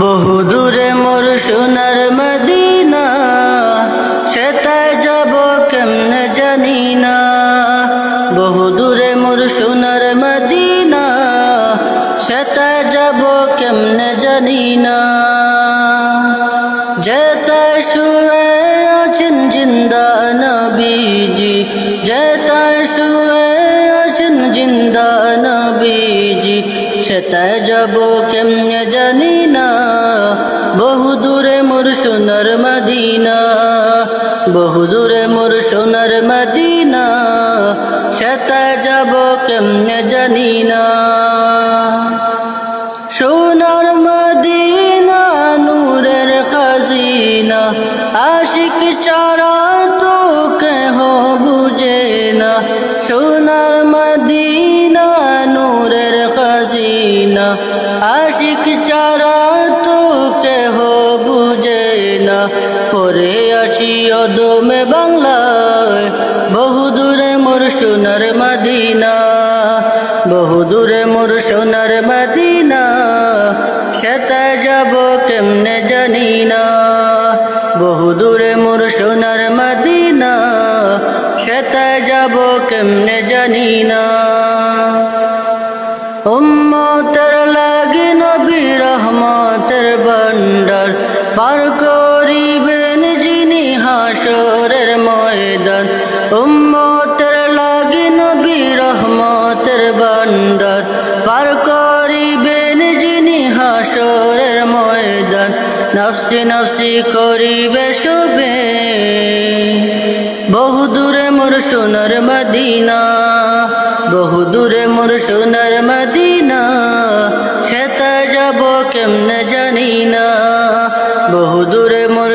বহু দূরে মোর সোনার মদিনা সেতায় যাব কেমনে জানি না। বহু দূরে মোর সোনার মদিনা সেতায় যাব কেমনে জানি না। যেতায় শুয়ে আছেন জিন্দা নবীজি যেতায় শুয়ে আছেন জিন্দা নবীজি সেতায় যাব কেমনে জানি না বহু দূরে মোর সোনার মদিনা, বহুদূরে মোর সোনার মদিনা সেতায় যাব কেমনে জানি না। সোনার না পরে আছি অদমে বাংলায়। বহু দূরে মোর সোনার মদিনা, বহু দূরে মোর সোনার মদিনা। সেতায় যাব কেমনে জানি না। বহু দূরে মোর সোনার মদিনা সেতায় যাব কেমনে জানি না। উম্মতের লাগি নবী রহমতের বন্ডার পার করিবেন যিনি হাসরের ময়দান, উম্মতের লাগি নবী রহমতের বন্ডার পার করিবেন যিনি হাসরের ময়দান নফসি নফসি করিবে শোবে বহু দূরে মোর সোনার মদিনা, বহু দূরে মোর সোনার মদিনা সেতা যাব কেমনে জানি না। বহু দূরে মোর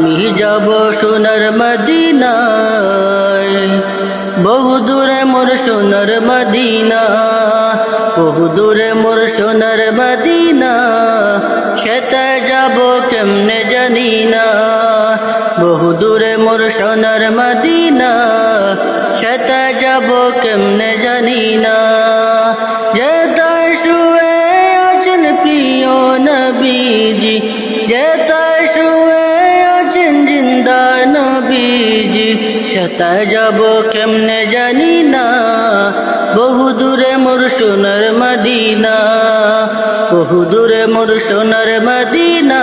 আমি যাব সোনার মদিনায়। বহু দূরে মোর সোনার মদিনা, বহু দূরে মোর সোনার মদিনা। সেতায় যাব কেমনে জানি না। বহু দূরে মোর সোনার মদিনা সেতায় যাব সেতায় যাব কেমনে জানি না। বহু দূরে মোর সোনার মদিনা, বহু দূরে মোর সোনার মদিনা।